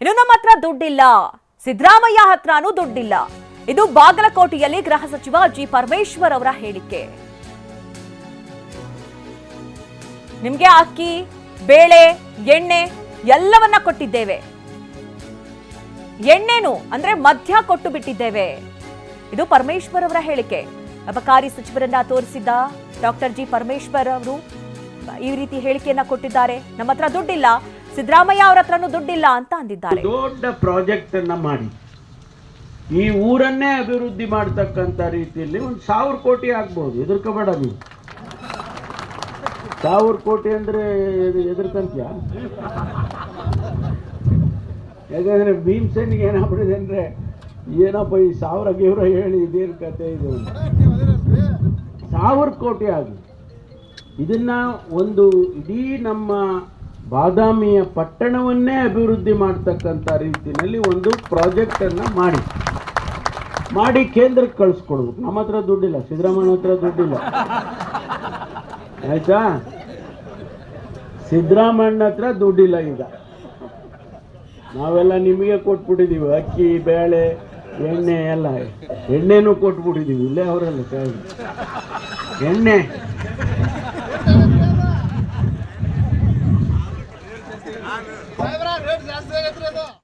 ಇನ್ನು ನಮ್ಮ ಹತ್ರ ದುಡ್ಡಿಲ್ಲ. ಸಿದ್ದರಾಮಯ್ಯ ಹತ್ರನೂ ದುಡ್ಡಿಲ್ಲ. ಇದು ಬಾಗಲಕೋಟೆಯಲ್ಲಿ ಗೃಹ ಸಚಿವ ಜಿ ಪರಮೇಶ್ವರ್ ಅವರ ಹೇಳಿಕೆ. ನಿಮ್ಗೆ ಅಕ್ಕಿ, ಬೇಳೆ, ಎಣ್ಣೆ ಎಲ್ಲವನ್ನ ಕೊಟ್ಟಿದ್ದೇವೆ. ಎಣ್ಣೆನು ಅಂದ್ರೆ ಮಧ್ಯ ಕೊಟ್ಟು ಬಿಟ್ಟಿದ್ದೇವೆ ಇದು ಪರಮೇಶ್ವರ್ ಅವರ ಹೇಳಿಕೆ. ಅಬಕಾರಿ ಸಚಿವರನ್ನ ತೋರಿಸಿದ್ದ ಡಾಕ್ಟರ್ ಜಿ ಪರಮೇಶ್ವರ್ ಅವರು ಈ ರೀತಿ ಹೇಳಿಕೆಯನ್ನ ಕೊಟ್ಟಿದ್ದಾರೆ. ನಮ್ಮ ಹತ್ರ ದುಡ್ಡಿಲ್ಲ. ಸಿದ್ದರಾಮಯ್ಯ ಅವರ ಹತ್ರನು ದುಡ್ಡಿಲ್ಲ ಅಂತ ಅಂದಿದ್ದಾರೆ. ದೊಡ್ಡ ಪ್ರಾಜೆಕ್ಟ್ ಅನ್ನ ಮಾಡಿ. ಈ ಊರನ್ನೇ ಅಭಿವೃದ್ಧಿ ಮಾಡ್ತಕ್ಕಂಥ ರೀತಿಯಲ್ಲಿ ಒಂದು ಸಾವಿರ ಕೋಟಿ ಆಗ್ಬೋದು. ಎದುರ್ಕೋಬೇಡ ನೀವು. ಸಾವಿರ ಕೋಟಿ ಅಂದ್ರೆ ಎದು- ಎದುರ್ಕಂತೀಯ ಯಾಕಂದ್ರೆ ಭೀಮ್ಸೇನಿಗೆ ಏನಾಗ್ಬಿಡಿದೆ ಅಂದ್ರೆ, ಏನಪ್ಪ ಈ ಸಾವಿರ ಗೇವ್ರ ಹೇಳಿ ಇದೇನು ಕತೆ ಇದು. ಸಾವಿರ ಕೋಟಿ ಆಗಿ. ಇದನ್ನ ಒಂದು ಇಡೀ ನಮ್ಮ ಬಾದಾಮಿಯ ಪಟ್ಟಣವನ್ನೇ ಅಭಿವೃದ್ಧಿ ಮಾಡ್ತಕ್ಕಂಥ ರೀತಿಯಲ್ಲಿ ಒಂದು ಪ್ರಾಜೆಕ್ಟನ್ನು ಮಾಡಿ. ಮಾಡಿ ಕೇಂದ್ರಕ್ಕೆ ಕಳಿಸ್ಕೊಡ್ಬೇಕು. ನಮ್ಮ ಹತ್ರ ದುಡ್ಡಿಲ್ಲ. ಸಿದ್ದರಾಮಯ್ಯ ಹತ್ರ ದುಡ್ಡಿಲ್ಲ. ಆಯ್ತಾ? ಸಿದ್ದರಾಮಣ್ಣ ಹತ್ರ ದುಡ್ಡಿಲ್ಲ ಈಗ. ನಾವೆಲ್ಲ ನಿಮಗೆ ಕೊಟ್ಬಿಟ್ಟಿದ್ದೀವಿ ಅಕ್ಕಿ, ಬೇಳೆ, ಎಣ್ಣೆ ಎಲ್ಲ. ಎಣ್ಣೆನೂ ಕೊಟ್ಬಿಟ್ಟಿದ್ದೀವಿ ಇಲ್ಲೇ ಅವರಲ್ಲ ಎಣ್ಣೆ. Prazer, Trevão!